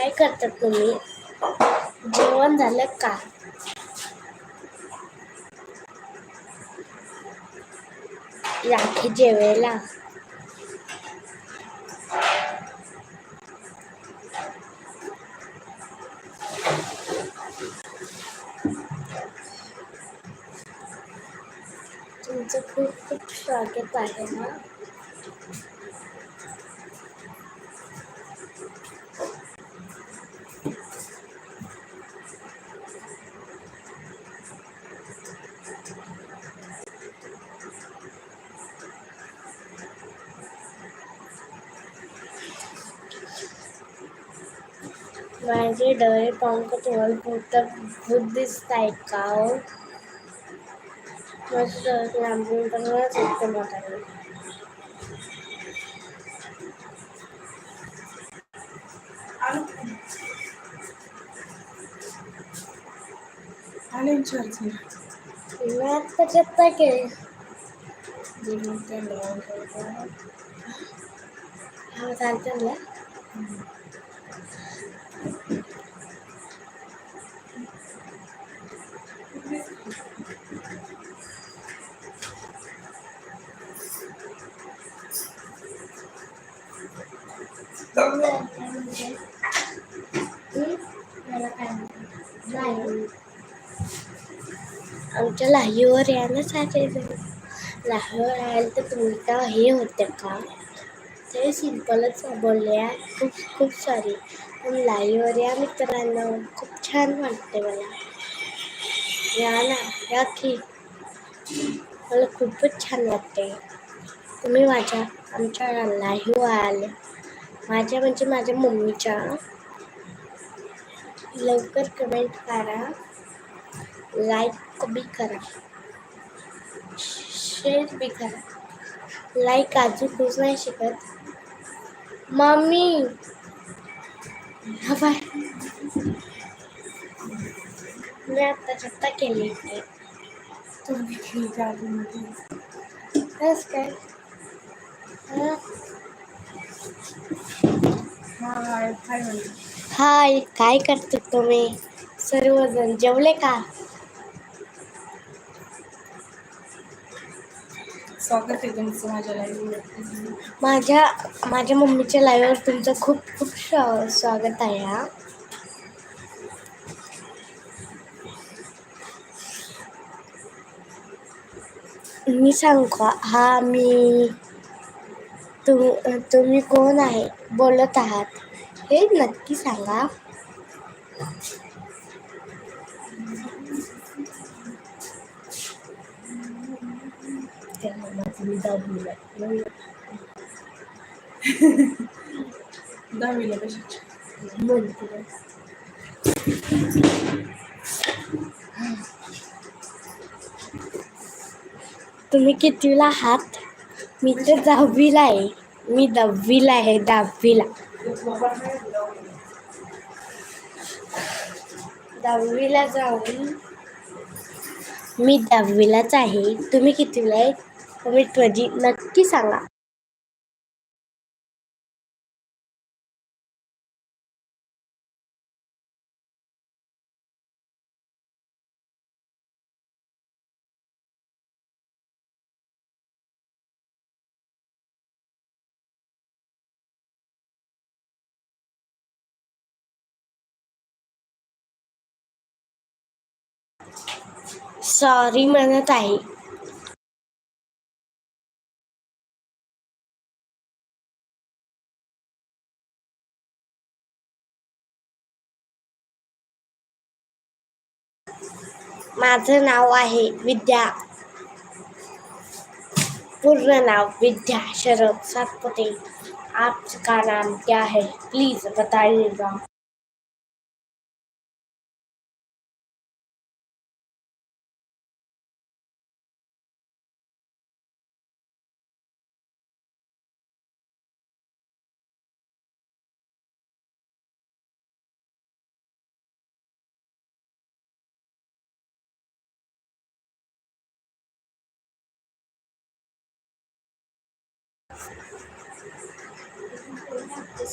काय करतात तुम्ही? जेवण झालं का? राखी जेवायला. तुमचं खूप खूप स्वागत आहे ना? माझे डोळे पंख तुम्हाला फक्त भूत दिसत आहे का हो? डोळे लांबून तर मलाच इतकं मोठा आणि विचारते मी आत्ता चेत्ता केली हा चालतं ना. आमच्या लाहीवर या ना सारे लाहीवर यायला तर तुमचा हे होतं का? ते सिम्पलच बोलले खूप खूप सॉरी पण लाईवर या मित्रांनो खूप छान वाटते मला. या ना या की. मला खूपच छान वाटते. तुम्ही माझ्या आमच्या लाईव्ह आले. माझ्या म्हणजे माझ्या मम्मीच्या. लवकर कमेंट करा. लाईक बी करा. शेअर बी करा. लाईक अजून खूप नाही शिकत. मम्मी हा बाय मी आत्ता चत्ता केली तुम्ही काय हा. हाय हाय म्हणते. हाय काय करतो तुम्ही? सर्वजण जेवले का? स्वागत आहे तुमचं माझ्या लाईव्ह माझ्या माझ्या मम्मीच्या लाईव्हवर तुमचं खूप खूप स्वा- स्वागत आहे हा. मी सांगू का? हा मी तुम तुम्ही कोण आहे? बोलत आहात. हे नक्की सांगा. दहावीला कशाची म्हणते तुम्ही कितवीला आहात? मी तर दहावीला आहे. मी दहावीला आहे दहावीला दहावीला जाऊन मी दहावीलाच आहे. तुम्ही कितीला आहे? तुम्ही माझी नक्की सांगा. सॉरी म्हणत आहे. माझं नाव आहे विद्या. पूर्ण नाव विद्या शरद सातपुते. आपका नाम क्या है प्लीज बताइएगा.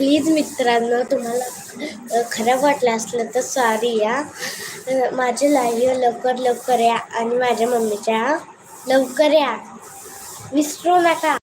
प्लीज मित्रांनो तुम्हाला खराब वाटलं असलं तर सॉरी या माझे लाईव्ह लवकर लवकर या. आणि माझ्या मम्मीच्या लवकर या. विसरू नका.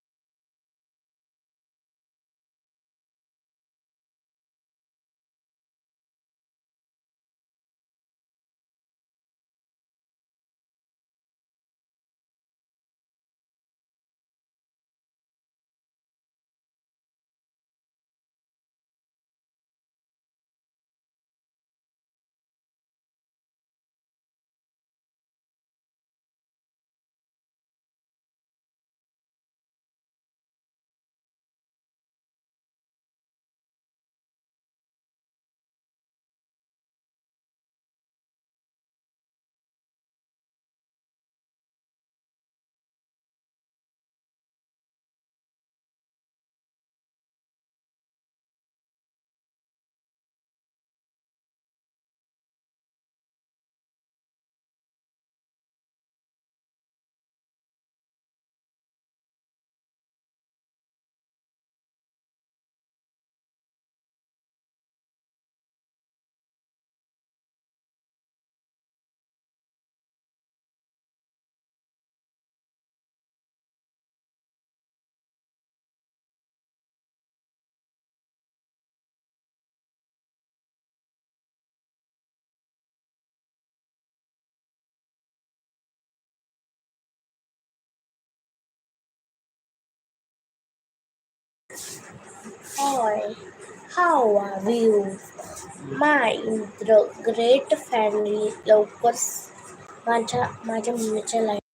Hi, how are you? My the great family लवकर माझ्या माझ्या मम्मीच्या लाईव्ह